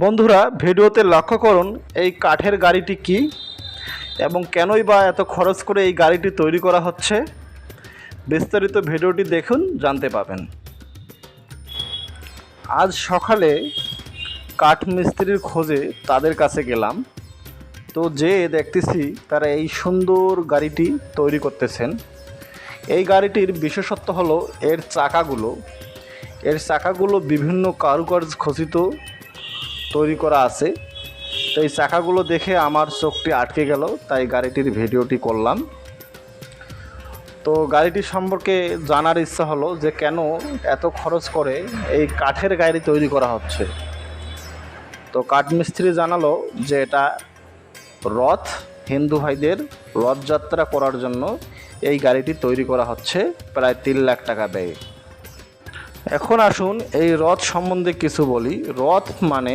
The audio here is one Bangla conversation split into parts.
বন্ধুরা, ভিডিওতে লক্ষ্য করুন, এই কাঠের গাড়িটি কি এবং কেনই বা এত খরচ করে এই গাড়িটি তৈরি করা হচ্ছে? বিস্তারিত ভিডিওটি দেখুন, জানতে পাবেন। আজ সকালে কাঠ মিস্ত্রির খোঁজে তাদের কাছে গেলাম। তো যে দেখতেছি, তারা এই সুন্দর গাড়িটি তৈরি করতেছেন। এই গাড়িটির বিশেষত্ব হলো, এর চাকাগুলো। এর চাকাগুলো বিভিন্ন কারুকার্য খচিত। তৈরি করা আছে। তো এই চাকাগুলো দেখে আমার চোখটি আটকে গেল, তাই গাড়িটির ভিডিওটি করলাম। তো গাড়িটি সম্পর্কে জানার ইচ্ছা হলো যে কেন এত খরচ করে এই কাঠের গাড়ি তৈরি করা হচ্ছে। তো কাঠমিস্ত্রি জানালো যে এটা রথ, হিন্দু ভাইদের রথযাত্রা করার জন্য এই গাড়িটি তৈরি করা হচ্ছে, প্রায় তিন লাখ টাকা ব্যয়ে। এখন আসুন এই রথ সম্বন্ধে কিছু বলি। রথ মানে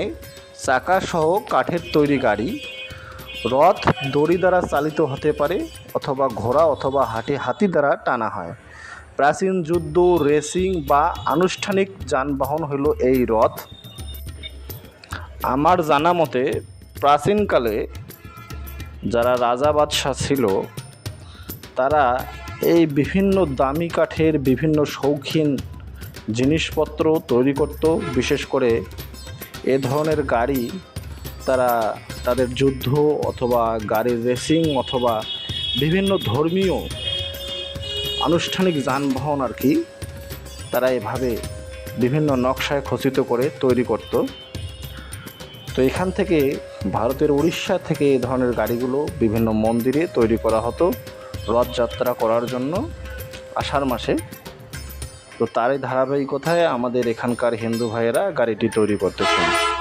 চাকাসহ কাঠের তৈরি গাড়ি। রথ দড়ি দ্বারা চালিত হতে পারে অথবা ঘোড়া অথবা হাতি হাতি দ্বারা টানা হয়। প্রাচীন যুদ্ধ, রেসিং বা আনুষ্ঠানিক যানবাহন হল এই রথ। আমার জানা মতে প্রাচীনকালে যারা রাজা বাদশাহ ছিল, তারা এই বিভিন্ন দামি কাঠের বিভিন্ন শৌখিন জিনিসপত্র তৈরি করত, বিশেষ করে এ ধরনের গাড়ি তারা তাদের যুদ্ধ অথবা গাড়ির রেসিং অথবা বিভিন্ন ধর্মীয় আনুষ্ঠানিক যানবাহন আর কি, তারা এভাবে বিভিন্ন নকশায় খচিত করে তৈরি করত। তো এখান থেকে ভারতের উড়িষ্যা থেকে এই ধরনের গাড়িগুলো বিভিন্ন মন্দিরে তৈরি করা হতো, রথযাত্রা করার জন্য আষাঢ় মাসে। তো তারই ধারাবাহিকতায় আমাদের এখানকার হিন্দু ভাইয়েরা গাড়িটি তৈরি করতেছেন